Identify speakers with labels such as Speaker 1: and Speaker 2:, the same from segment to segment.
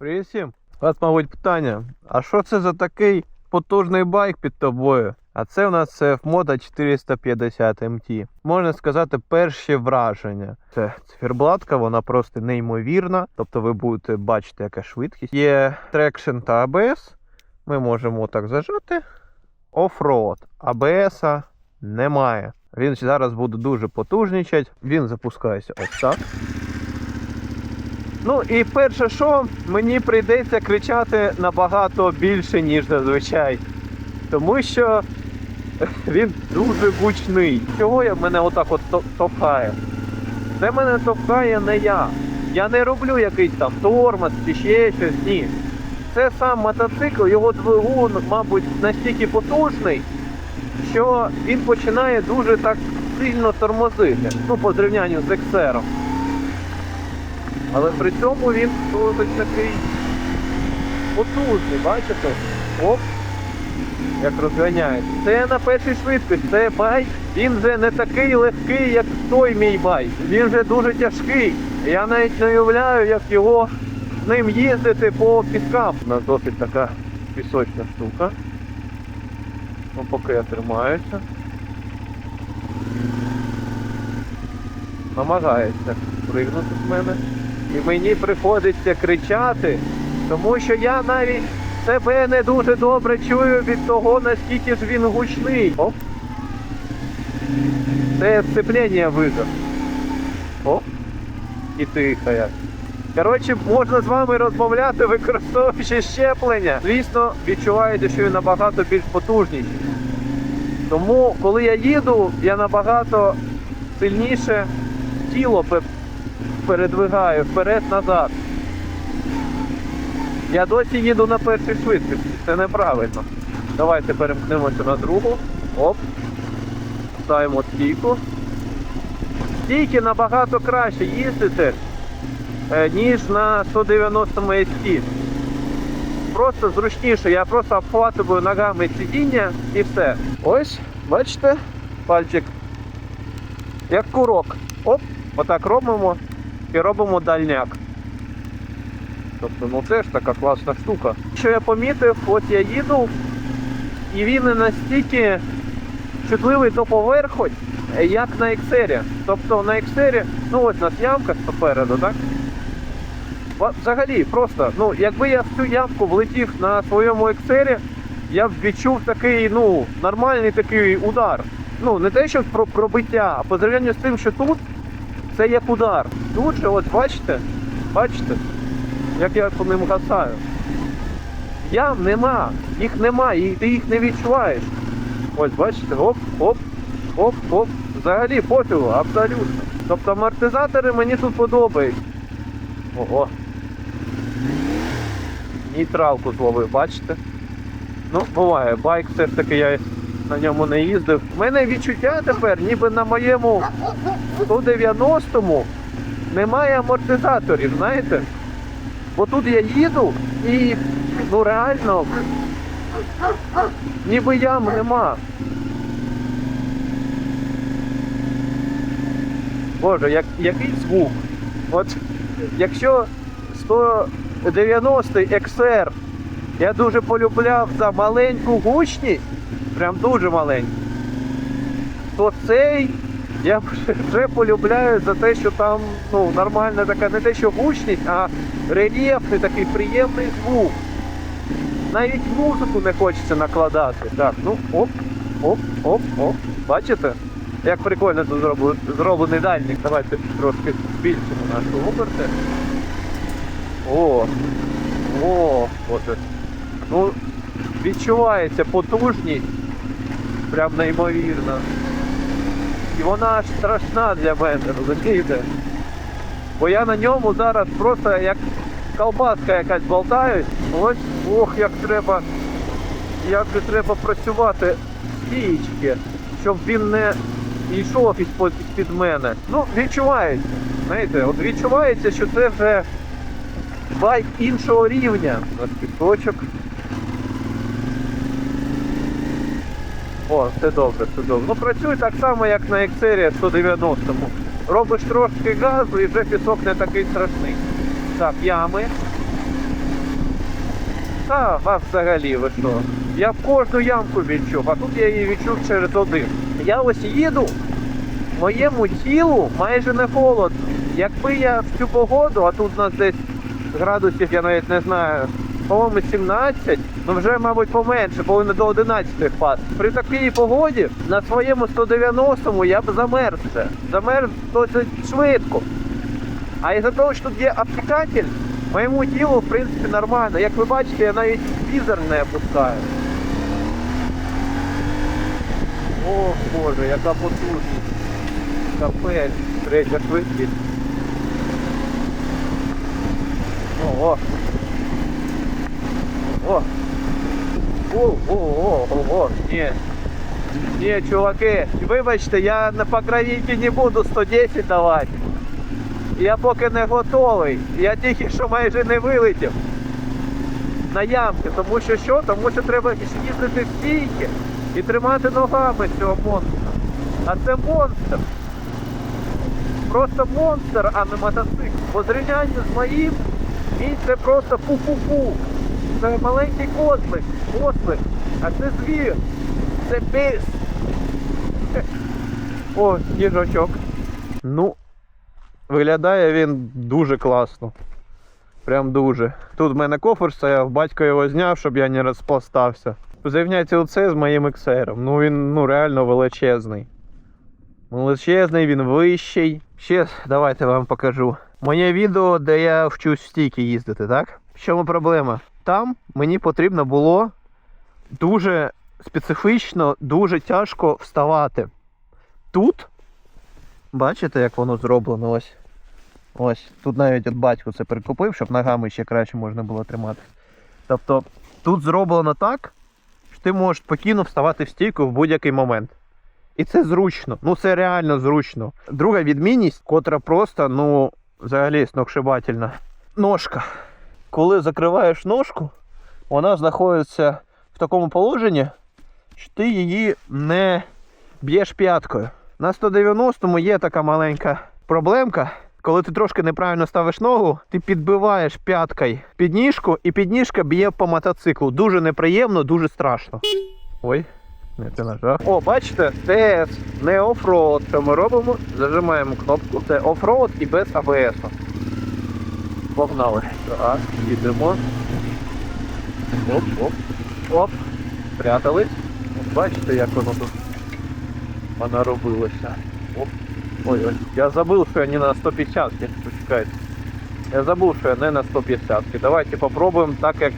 Speaker 1: Привіт всім. У вас, мабуть, питання. А що це за такий потужний байк під тобою? А це у нас мода 450 MT. Можна сказати, перші враження. Це циферблатка, вона просто неймовірна. Тобто ви будете бачити, яка швидкість. Є трекшн та ABS. Ми можемо так зажати. Оффроад. ABS немає. Він зараз буде дуже потужнічать. Він запускається ось так. Ну і перше, що мені прийдеться кричати набагато більше, ніж зазвичай. Тому що він дуже гучний. Чого я мене отак от то- товкає? Це мене товкає не я. Я не роблю якийсь там тормоз чи ще щось. Ні. Це сам мотоцикл, його двигун, мабуть, настільки потужний, що він починає дуже так сильно тормозити. Ну, по зрівнянню з XR. Але при цьому він досить такий потужний, бачите? Оп, як розганяється. Це на першій швидкості, це байк, він вже не такий легкий, як той мій байк. Він вже дуже тяжкий. Я навіть не уявляю, як його з ним їздити по піскам. У нас досить така пісочна штука. Ну, поки я тримаюся. Намагається пригнути з мене. І мені приходиться кричати, тому що я навіть себе не дуже добре чую від того, наскільки ж він гучний. Оп. Це сцеплення вигав. Оп. І тихо як. Коротше, можна з вами розмовляти, використовуючи щеплення. Звісно, відчуваєте, що він набагато більш потужніший. Тому, коли я їду, я набагато сильніше тіло передвигаю вперед-назад. Я досі їду на першій швидкості, це неправильно. Давайте перемкнемося на другу. Оп. Ставимо стійку. Стійки набагато краще їздити, е, ніж на 190 ST. Просто зручніше, я просто обхватую ногами сидіння і все. Ось, бачите, пальчик. Як курок. Оп, отак робимо і робимо дальняк. Тобто, ну це ж така класна штука. Що я помітив, от я їду, і він не настільки чутливий до поверхонь, як на XR. Тобто на XR, ну ось у нас ямка попереду, так? Взагалі, просто, ну, якби я в цю ямку влетів на своєму XR, я б відчув такий, ну, нормальний такий удар. Ну, не те, що про пробиття, а по зрівнянню з тим, що тут це як удар. Тут же, от бачите, бачите, як я по ним гасаю. Ям нема, їх нема, і ти їх не відчуваєш. Ось бачите, оп, оп, оп, оп. Взагалі пофігу, абсолютно. Тобто амортизатори мені тут подобаються. Ого. Нейтралку зловив, бачите? Ну, буває, байк все ж таки я на ньому не їздив. У мене відчуття тепер, ніби на моєму 190-му немає амортизаторів, знаєте? Бо тут я їду і ну реально ніби ям нема. Боже, як, який звук. От якщо 190 XR я дуже полюбляв за маленьку гучність, прям дуже маленьку, то цей я вже- полюбляю за те, що там ну, нормальна така, не те, що гучність, а рельєфний такий приємний звук. Навіть музику не хочеться накладати. Так, ну оп, оп, оп, оп. Бачите? Як прикольно тут зроблений, дальник. Давайте трошки збільшимо нашу оберти. О, о, от. Ну, відчувається потужність. Прям неймовірно. І вона аж страшна для мене, розумієте? Бо я на ньому зараз просто як колбаска якась болтаюсь. Ось, ох, як треба, як же треба працювати стієчки, щоб він не йшов під мене. Ну, відчувається. Знаєте, от відчувається, що це вже байк іншого рівня. У нас пісочок. О, все добре, все добре. Ну працює так само, як на XR 190-му. Робиш трошки газу і вже пісок не такий страшний. Так, ями. Та вас взагалі ви що? Я в кожну ямку відчув, а тут я її відчув через один. Я ось їду, моєму тілу майже не холодно. Якби я в цю погоду, а тут у нас десь градусів, я навіть не знаю, по-моєму, 17, ну вже, мабуть, поменше, повинно до 11 впасти. При такій погоді на своєму 190-му я б замерз. це. Замерз досить швидко. А із-за того, що тут є обтікатель, моєму тілу, в принципі, нормально. Як ви бачите, я навіть візор не опускаю. О, Боже, яка потужність. Капець, третя швидкість. Ого. О. О, о, о, ого, ні. Чуваки, вибачте, я на по не буду 110 давати. Я поки не готовий. Я тільки що майже не вилетів на ямки. Тому що що? Тому що треба їздити стійки і тримати ногами цього монстра. А це монстр. Просто монстр, а не мотоцикл. По зрівнянню з моїм, мій це просто пу-пу-пу. Це маленький котлик, котлик, а це звір. Це біс. О, їжачок. Ну, виглядає він дуже класно. Прям дуже. Тут в мене кофр стояв, батько його зняв, щоб я не розпластався. Порівняйте оце з моїм XR. Ну він ну, реально величезний. Величезний, він вищий. Ще давайте вам покажу. Моє відео, де я вчусь стійки їздити, так? В чому проблема? Там мені потрібно було дуже специфічно, дуже тяжко вставати. Тут, бачите, як воно зроблено ось. Ось, тут навіть от батько це прикупив, щоб ногами ще краще можна було тримати. Тобто тут зроблено так, що ти можеш спокійно вставати в стійку в будь-який момент. І це зручно, ну це реально зручно. Друга відмінність, котра просто, ну, взагалі сногсшибательна. Ножка. Коли закриваєш ножку, вона знаходиться в такому положенні, що ти її не б'єш п'яткою. На 190-му є така маленька проблемка. Коли ти трошки неправильно ставиш ногу, ти підбиваєш п'яткою підніжку, і підніжка б'є по мотоциклу. Дуже неприємно, дуже страшно. Ой, не це нажав. О, бачите, це не офроуд. Що ми робимо? Зажимаємо кнопку. Це офроуд і без АБС. Погнали. Так, їдемо. Оп, оп, оп. Спрятались. От Бачите, як воно тут вона робилася. Оп. Ой, ой, я забыл, что я не на 150 почекайте. Я забув, що я не на 150 Давайте попробуємо так, як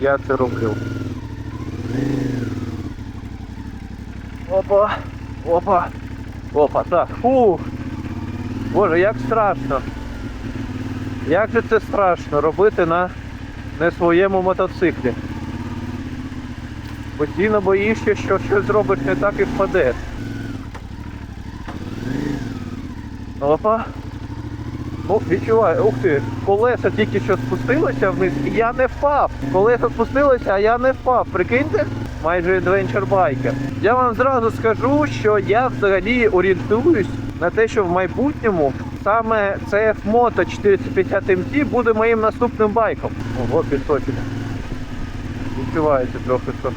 Speaker 1: я це роблю. Опа, опа, опа, так. Фух. Боже, як страшно. Як же це страшно робити на не своєму мотоциклі. Постійно боїшся, що щось зробиш не так і впадеш. Опа. Ну, відчуваю, ух ти, колеса тільки що спустилися вниз, і я не впав. Колеса спустилися, а я не впав. Прикиньте? Майже adventure байкер. Я вам зразу скажу, що я взагалі орієнтуюсь на те, що в майбутньому саме CF Moto 450 MT буде моїм наступним байком. Ого, пісочок. Відчувається трохи що.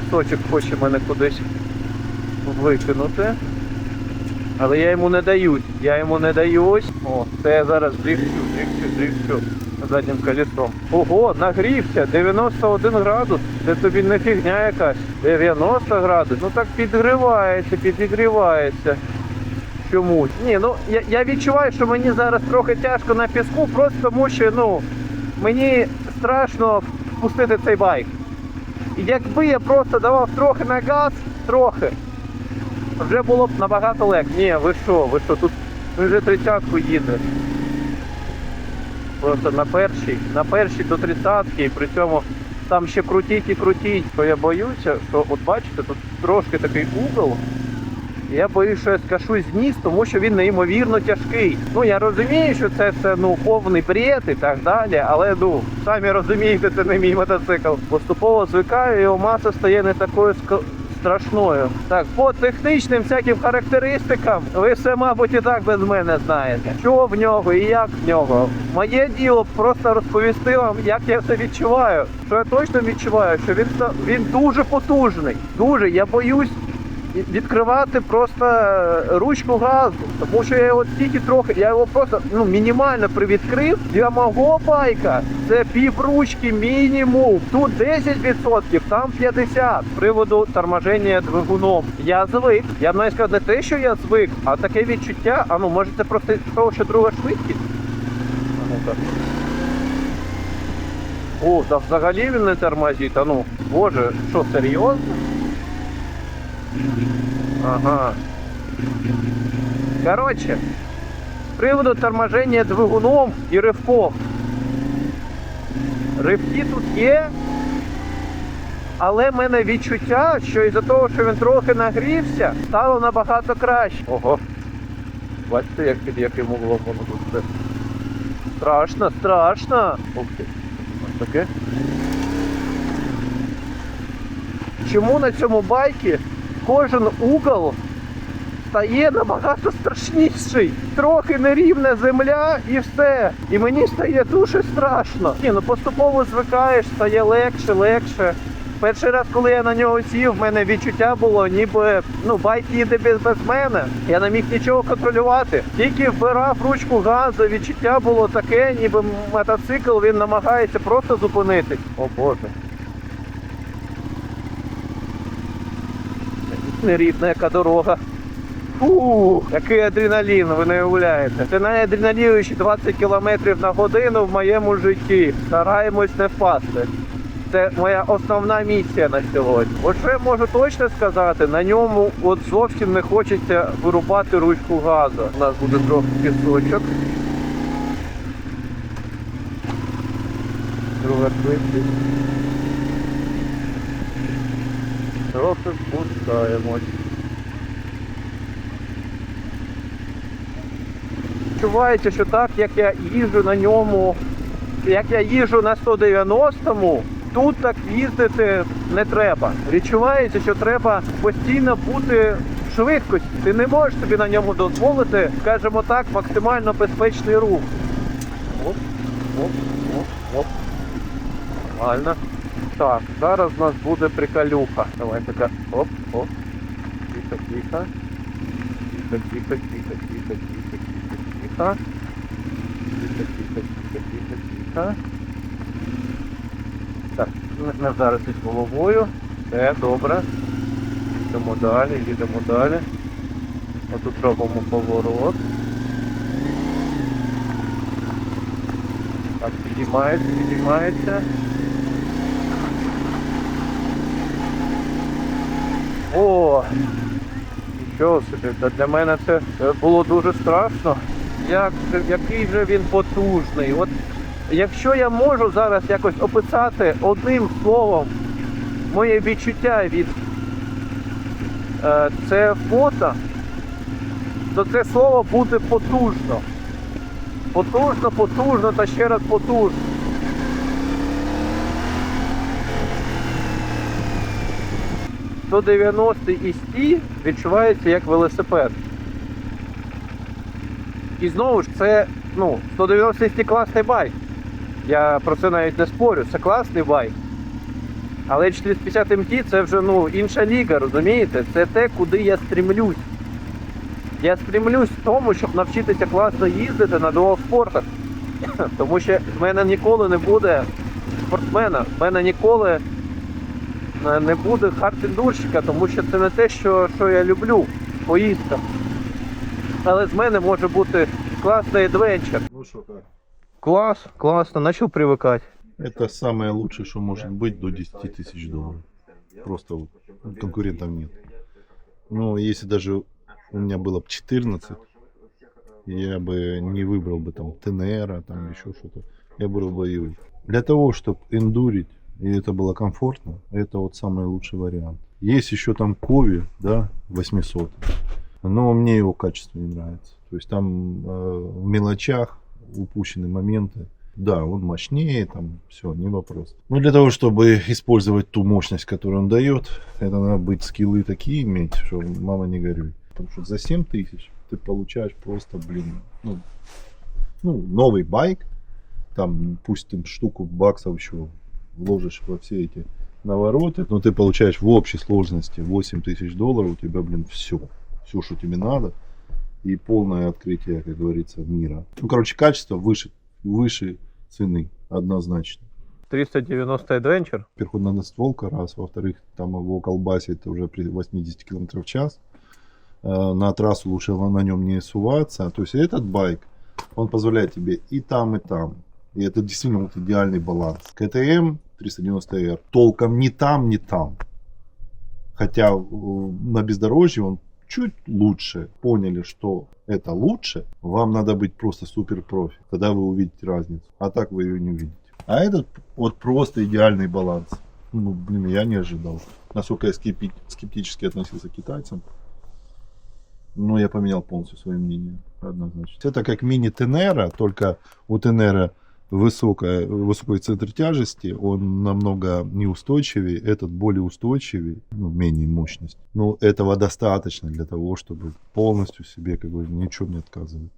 Speaker 1: Пісочок хоче мене кудись викинути. Але я йому не даюсь. Я йому не даюсь. О, це я зараз дріфчу, дріфчу, дріфчу заднім колесом. Ого, нагрівся, 91 градус. Це тобі не фігня якась. 90 градус. Ну так підгрівається, підігрівається. Чомусь. Ні, ну я, я відчуваю, що мені зараз трохи тяжко на піску, просто тому що ну, мені страшно впустити цей байк. І якби я просто давав трохи на газ, трохи, вже було б набагато легше. Ні, ви що, ви що, тут ми вже тридцятку їдемо. Просто на першій, на першій до тридцятки, і при цьому там ще крутіть і крутіть. То я боюся, що от бачите, тут трошки такий угол. Я боюсь, що я скашусь вниз, тому що він неймовірно тяжкий. Ну я розумію, що це все ну повний бред і так далі, але ну самі розумієте, це не мій мотоцикл. Поступово звикаю, його маса стає не такою ска- страшною. Так, по технічним всяким характеристикам, ви все, мабуть, і так без мене знаєте. Що в нього і як в нього. Моє діло просто розповісти вам, як я це відчуваю. Що я точно відчуваю, що він, він дуже потужний. Дуже. Я боюсь відкривати просто е, ручку газу. Тому що я його тільки трохи, я його просто ну, мінімально привідкрив. Для мого байка це пів ручки мінімум. Тут 10%, там 50% з приводу торможення двигуном. Я звик. Я б навіть сказав, не те, що я звик, а таке відчуття. А ну може це просто того, що друга швидкість. О, та взагалі він не тормозить. А ну, боже, що серйозно? Ага. Короче, з приводу торможення двигуном і ривком. Ривки тут є, але в мене відчуття, що із-за того, що він трохи нагрівся, стало набагато краще. Ого. Бачите, як під яким углом воно тут все. Страшно, страшно. Ух ти. Ось таке. Чому на цьому байкі кожен угол стає набагато страшніший. Трохи нерівна земля і все. І мені стає дуже страшно. Ні, ну поступово звикаєш, стає легше, легше. Перший раз, коли я на нього сів, в мене відчуття було, ніби ну байк їде без, без мене. Я не міг нічого контролювати. Тільки вбирав ручку газу, відчуття було таке, ніби мотоцикл він намагається просто зупинитись. О Боже. Нерівна яка дорога. Фу, який адреналін, ви не уявляєте. Це найадреналінуючі 20 км на годину в моєму житті. Стараємось не впасти. Це моя основна місія на сьогодні. От що я можу точно сказати, на ньому от зовсім не хочеться вирубати ручку газу. У нас буде трохи пісочок. Друга швидкість. Трохи спускаємось. Відчувається, що так, як я їжджу на ньому, як я їжджу на 190-му, тут так їздити не треба. Відчувається, що треба постійно бути в швидкості. Ти не можеш собі на ньому дозволити, скажімо так, максимально безпечний рух. Оп, оп, оп, оп. Нормально. Так, зараз у нас буде приколюха. Давай така. Оп, оп. Тихо, тихо. Тихо, тихо, тихо, тихо, тихо, тихо, тихо. Тихо, тихо, тихо, тихо, тихо. Так, не- не вдаритись головою. Все, добре. Їдемо далі, їдемо далі. Отут робимо поворот. Так, підіймається, підіймається. О! Нічого собі, для мене це це було дуже страшно. Як, який же він потужний. От якщо я можу зараз якось описати одним словом моє відчуття від е, це фото, то це слово буде потужно. Потужно, потужно та ще раз потужно. – 190 і сті відчувається як велосипед. І знову ж це, ну, 190 сті класний байк. Я про це навіть не спорю, це класний байк. Але 450 МТ це вже ну, інша ліга, розумієте? Це те, куди я стрімлюсь. Я стрімлюсь в тому, щоб навчитися класно їздити на дуалспортах. Тому що в мене ніколи не буде спортсмена, в мене ніколи не буде хард-ендурщика, тому що це не те, що, що я люблю в поїздках. Але з мене може бути класний адвенчер.
Speaker 2: Ну что как?
Speaker 1: Клас, класно, почав привикати.
Speaker 2: Это самое лучшее, что может быть до 10 тысяч долларов. Просто вот конкурентов нет. Ну, если даже у меня было бы 14, я бы не выбрал бы там ТНР, там еще что-то. Я выбрал бы его. Для того, чтобы эндурить, и это было комфортно, это вот самый лучший вариант. Есть еще там Кови, да, 800. Но мне его качество не нравится. То есть там э, в мелочах упущены моменты. Да, он мощнее, там все, не вопрос. Но для того, чтобы использовать ту мощность, которую он дает, это надо быть скиллы такие иметь, что мама не горюй. Потому что за 7 тысяч ты получаешь просто, блин, ну, ну, новый байк, там, пусть ты штуку баксов еще вложишь во все эти навороты, но ты получаешь в общей сложности 8 тысяч долларов, у тебя, блин, все, все, что тебе надо, и полное открытие, как говорится, мира. Ну, короче, качество выше, выше цены, однозначно.
Speaker 1: 390 Adventure.
Speaker 2: Во-первых, надо стволка, раз. Во-вторых, там его колбасит уже при 80 км в час. Э, На трассу лучше на нем не суваться. То есть этот байк, он позволяет тебе и там, и там. И это действительно вот идеальный баланс. КТМ 390R толком ни там, ни там. Хотя на бездорожье он чуть лучше. Поняли, что это лучше, вам надо быть просто супер профи. Тогда вы увидите разницу. А так вы ее не увидите. А этот вот просто идеальный баланс. Ну, блин, я не ожидал. Насколько я скепи- скептически относился к китайцам. Но я поменял полностью свое мнение. Однозначно. Это как мини-Тенера, только у Тенера высокая, высокий центр тяжести, он намного неустойчивее, этот более устойчивый, ну, менее мощность. Но этого достаточно для того, чтобы полностью себе как бы ни не отказывать.